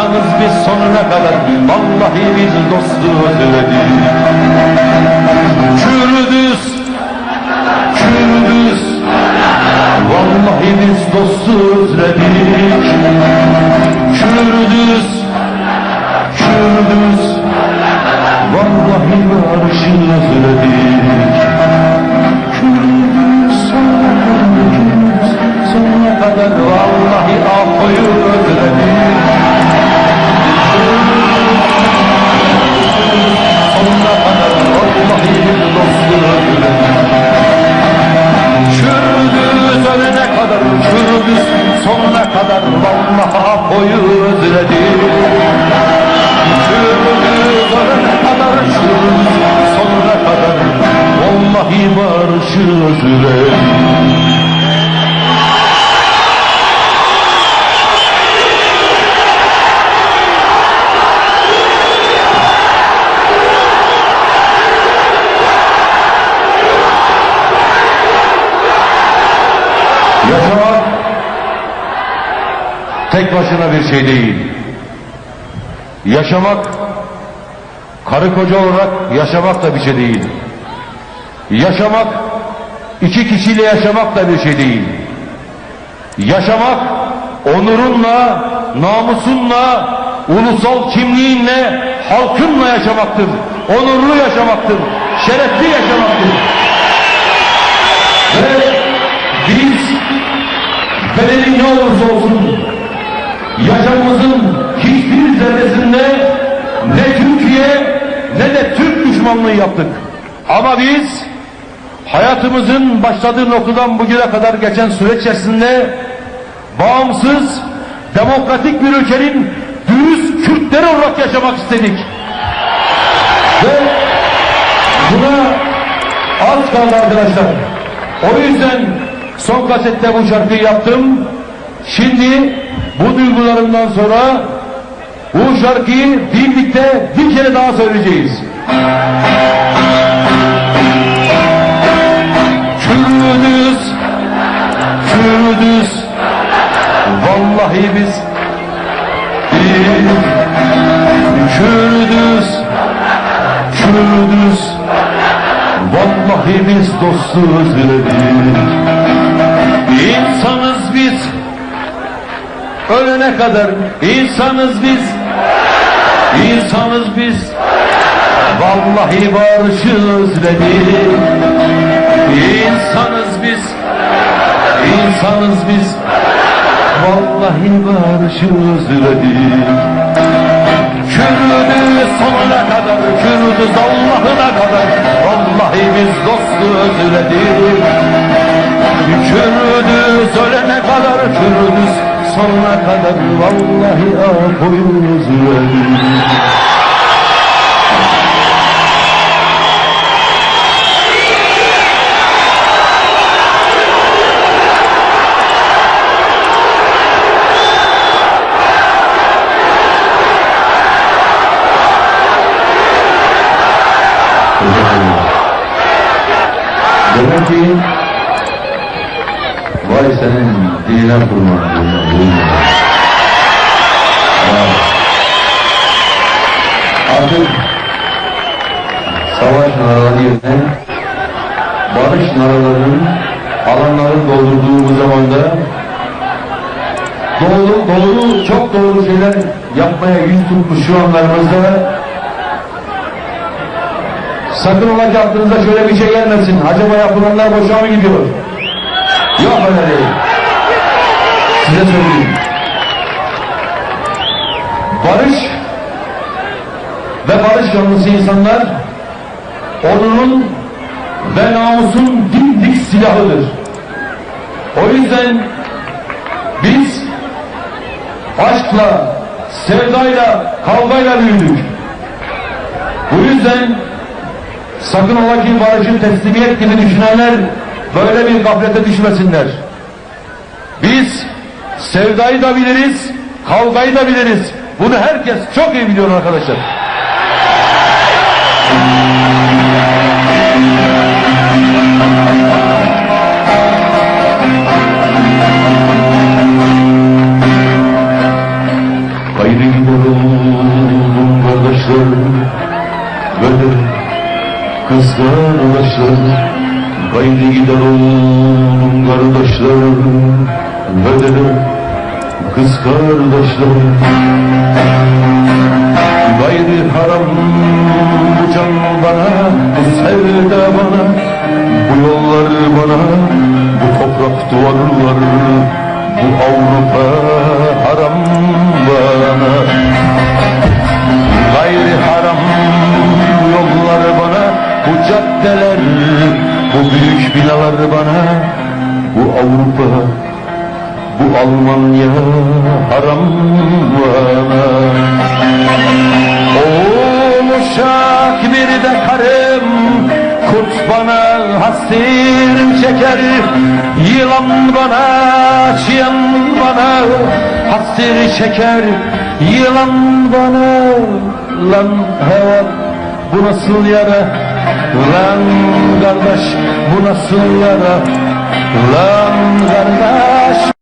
İnsanız biz sonuna kadar Vallahi biz dostu özledik. Kürdüz Kürdüz Vallahi biz dostu özledik. Kürdüz Kürdüz Vallahi barışı özledik Yaşamak tek başına bir şey değil. Yaşamak karı koca olarak yaşamak da bir şey değil. Yaşamak iki kişiyle yaşamak da bir şey değil. Yaşamak onurunla, namusunla, ulusal kimliğinle, halkınla yaşamaktır. Onurlu yaşamaktır. Şerefli yaşamaktır. Ve biz bedeli ne olursa olsun yaşamımızın hiçbir zerresinde ne Türkiye ne de Türk düşmanlığı yaptık. Ama biz hayatımızın başladığı noktadan bugüne kadar geçen süreç içerisinde bağımsız, demokratik bir ülkenin dürüst Kürtleri olarak yaşamak istedik. Ve buna az kaldı arkadaşlar. O yüzden son kasette bu şarkıyı yaptım. Şimdi bu duygularımdan sonra bu şarkıyı birlikte bir kere daha söyleyeceğiz. Kürdüz, Kürdüz, vallahi biz Kürdüz, Kürdüz, vallahi biz dostuz özledik. İnsanız biz, ölene kadar insanız biz, insanız biz, vallahi barışı özledik. İnsanız biz, insanız biz, vallahi barışı özledik. Kürdüz sonuna kadar, Kürdüz Allah'ına kadar, vallahi biz dostu özledik. Kürdüz ölene kadar, Kürdüz sonuna kadar, vallahi özledik. Demek ki vay senin diline kurban. Artık savaş naraları yerine barış naralarının alanların doldurduğu bu zamanda doğru, doğru, çok doğru şeyler yapmaya yüz tutmuş şu anlarımızda Sakın ola ki aklınıza şöyle bir şey gelmesin. Acaba yapılanlar boşa mı gidiyor? Yok öyle değil. Size söyleyeyim. Barış ve barış yanlısı insanlar onurun ve namusun dimdik silahıdır. O yüzden biz aşkla, sevdayla, kavgayla büyüdük. Bu yüzden Sakın ola ki barışı teslimiyet gibi düşünenler böyle bir gaflete düşmesinler. Biz sevdayı da biliriz, kavgayı da biliriz. Bunu herkes çok iyi biliyor arkadaşlar. Haydi gidelim kardeşler, böyle kızlar arkadaşlar. Gayrı gider oğlum kardeşler. Ve de kız kardeşler. Gayrı haram bu can bana Bu sevda bana. Bu yollar bana Bu toprak duvarlar Bu Avrupa Bu büyük binalar bana Bu Avrupa Bu Almanya haram bana O uşak bir de karım Kurt bana hasir çeker. Yılan bana çiyan bana Hasir çeker. Yılan bana Lan heva bu nasıl yara? Lan kardeş bu nasıl yara? Lan kardeş.